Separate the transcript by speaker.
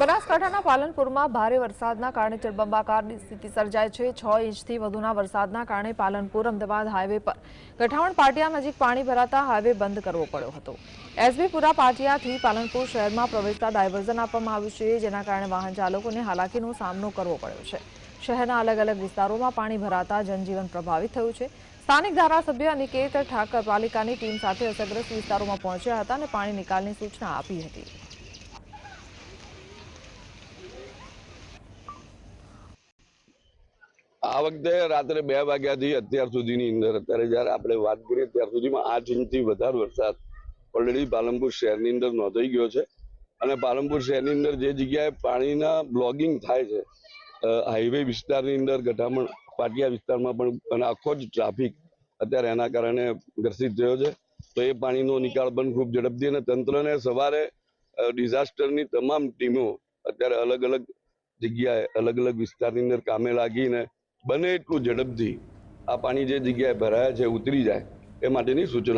Speaker 1: બનાસકાંઠાના પાલનપુરમાં ભારે વરસાદના કારણે જળબંબાકારની સ્થિતિ સર્જાય છે. છ ઇંચથી વધુના વરસાદના કારણે પાલનપુર, અમદાવાદ હાઈવે પર ગઠાવણ પાટિયા નજીક પાણી ભરાતા હાઈવે બંધ કરવો પડ્યો હતો. એસબીપુરા પાટિયાથી પાલનપુર શહેરમાં પ્રવેશતા ડાયવર્ઝન આપવામાં આવ્યું છે, જેના કારણે વાહન ચાલકોને હાલાકીનો સામનો કરવો પડ્યો છે. શહેરના અલગ અલગ વિસ્તારોમાં પાણી ભરાતા જનજીવન પ્રભાવિત થયું છે. સ્થાનિક ધારાસભ્ય અનિકેત ઠાકર પાલિકાની ટીમ સાથે અસરગ્રસ્ત વિસ્તારોમાં પહોંચ્યા હતા અને પાણી નિકાલની સૂચના આપી હતી.
Speaker 2: આ વખતે રાત્રે બે વાગ્યાથી અત્યાર સુધીની અંદર, અત્યારે જયારે આપણે વાત કરીએ ત્યાર સુધીમાં આઠ ઇંચથી વધારે વરસાદ ઓલરેડી પાલનપુર શહેરની અંદર નોંધાઈ ગયો છે. અને પાલનપુર શહેરની અંદર જે જગ્યાએ પાણીના બ્લોગિંગ થાય છે હાઈવે વિસ્તારની અંદર, ગઢામણ, પાટિયા વિસ્તારમાં પણ અને આખો જ ટ્રાફિક અત્યારે એના કારણે ગ્રસિત થયો છે. તો એ પાણીનો નિકાલ પણ ખૂબ ઝડપથી અને તંત્રને સવારે ડિઝાસ્ટરની તમામ ટીમો અત્યારે અલગ અલગ જગ્યાએ અલગ અલગ વિસ્તારની અંદર કામે લાગીને બને એટલું ઝડપથી આ પાણી જે જગ્યાએ ભરાયા છે ઉતરી જાય એ માટેની સૂચના